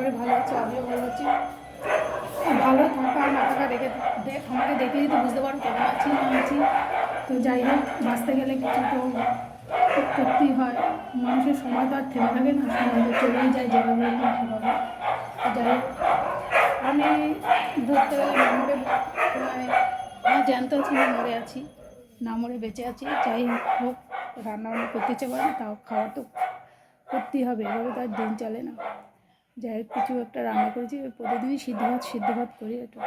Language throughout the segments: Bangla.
করি ভালো আছি আমিও ভালো আছি ভালো থাকা না থাকা দেখে দেখ আমাকে দেখলেই তো বুঝতে পারো কেমন আছি, না আছি। তো যাই হোক, বাঁচতে গেলে কিছু তো করতেই হয়। মানুষের সময় তো আর থেমে থাকে না, সময় তো চলেই যায় যেভাবে যাই হোক, আমি ধরতে গেলে মরে মানে জ্যান্ত আছি না মরে আছি, না মরে বেঁচে আছি। যাই হোক রান্না বান্না করতে করে তাও খাওয়া তো করতেই হবে, এভাবে তো আর দিন চলে না। যাই হোক, কিছু একটা রান্না করেছি প্রতিদিনই সিদ্ধ ভাত সিদ্ধ ভাত করি এটা।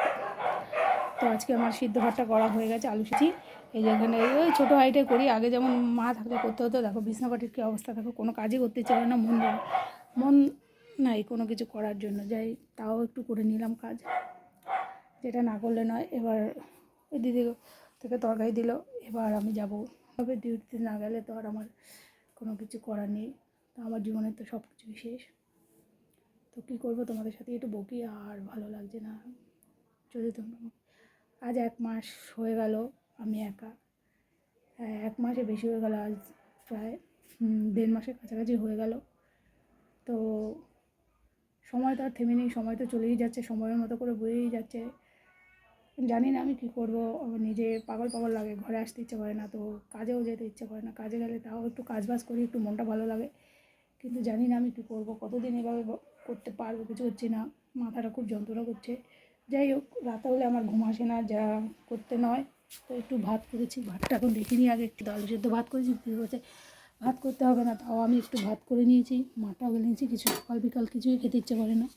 তো আজকে আমার সিদ্ধ ভাতটা করা হয়ে গেছে, আলু সিদ্ধি এই যে এখানে ওই ছোটো হাইটে করি, আগে যেমন মা থাকলে করতে হতো, দেখো বিছনাপাটির কী অবস্থা, দেখো কোনো কাজই করতে করে না, মন মন নাই কোনো কিছু করার জন্য, যাই তাও একটু করে নিলাম কাজ। যেটা না করলে নয়, এবার ওই দিদি থেকে তরকারি দিল, এবার আমি যাব। তবে ডিউটিতে না গেলে তো আর আমার কোনো কিছু করার নেই। তো আমার জীবনের তো সব কিছুই শেষ। তো কী করব? তোমাদের সাথে একটু বকি, আর ভালো লাগছে না। যদি তোমরা আজ এক মাস হয়ে গেল, আমি একা। এক মাসে বেশি হয়ে গেল, আজ প্রায় দেড় মাসের কাছাকাছি হয়ে গেল। তো সময় তো আর থেমে নেই, সময় তো চলেই যাচ্ছে, সময়ের মতো করে বয়েই যাচ্ছে। জানি না আমি কী করব নিজে পাগল পাগল লাগে, ঘরে আসতে ইচ্ছে করে না, তো কাজেও যেতে ইচ্ছে করে না। কাজে গেলে তাও একটু কাজ বাজ করি, একটু মনটা ভালো লাগে। কিন্তু জানি না আমি কী করব, কতদিন এভাবে করতে পারব, কিছু হচ্ছে না, মাথাটা খুব যন্ত্রণা করছে। যাই হোক রাতে হলে আমার ঘুম আসে না, যা করতে নয়। তো একটু ভাত করেছি, ভাতটা এখন দেখিনি আগে, একটু আলু সেদ্ধ ভাত করেছি, কী হচ্ছে ভাত করতে হবে না, তাও আমি একটু ভাত করে নিয়েছি, মাটাও নিয়েছি, কিছু সকাল বিকাল কিছুই খেতে ইচ্ছে করে না।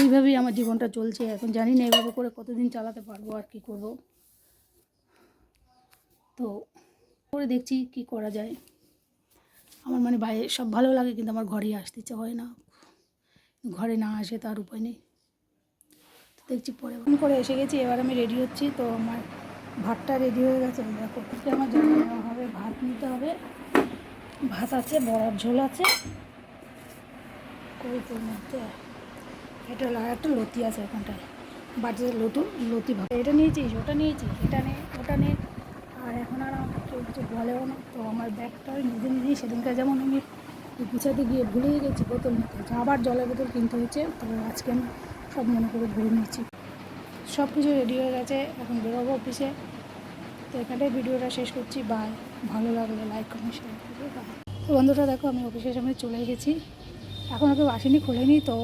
এইভাবেই আমার জীবনটা চলছে, এখন জানি না এভাবে করে কতদিন চালাতে পারব আর কি করব। তো, করে দেখছি কি করা যায়। আমার মানে বাইরে সব ভালো লাগে কিন্তু আমার ঘরেই আসতে ইচ্ছা হয় না। ঘরে না আসে তার উপায় নেই। তো দেখছি পরে ফোন করে এসে গেছি, এবার আমি রেডি হচ্ছি। তো আমার ভাতটা রেডি হয়ে গেছে। দেখো আমার জন্য নেওয়া হবে, ভাত নিতে হবে। ভাত আছে, বড়ার ঝোল আছে। কই তোর মধ্যে এটা একটা লতি আছে ওখানটায় বাটিতে লতু লতি ভাত। এটা নিয়েছিস, ওটা নিয়েছিস, এটা নে, ওটা নে। আর এখন আর আমাকে কেউ কিছু বলেও না। তো আমার ব্যাগটা নিজে নিজেই সেদিনকার যেমন আমি গুছাতে গিয়ে ভুলেই গেছি বোতল নিতে। হচ্ছে আবার জলের বোতল কিনতে হয়েছে। তো আজকে আমি সব মনে করে ভরে নিয়েছি। সব কিছু রেডি হয়ে গেছে। এখন বেরোবো অফিসে তো এখানটায় ভিডিওটা শেষ করছি। বাই ভালো লাগলে লাইক কমেন্ট শেয়ার করবে। বাই তো বন্ধুরা, দেখো, আমি অফিসের সামনে চলে গেছি। এখনও কেউ আসেনি, খোলেনি। তো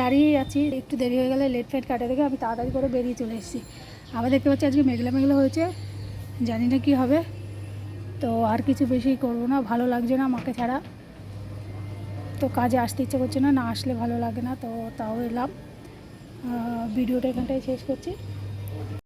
দাঁড়িয়েই আছি। একটু দেরি হয়ে গেলে লেট ফেট কাটে দেখে আমি তাড়াতাড়ি করে বেরিয়ে চলে এসেছি। আবার দেখতে পাচ্ছি আজকে মেঘলা মেঘলা হয়েছে। জানি না কী হবে। তো আর কিছু বেশি করব না, ভালো লাগছে না মাকে ছাড়া। তো কাজে আসতে ইচ্ছে করছে না না আসলে ভালো লাগে না, তো তাও এলাম। ভিডিওটা এখানটায় শেষ করছি।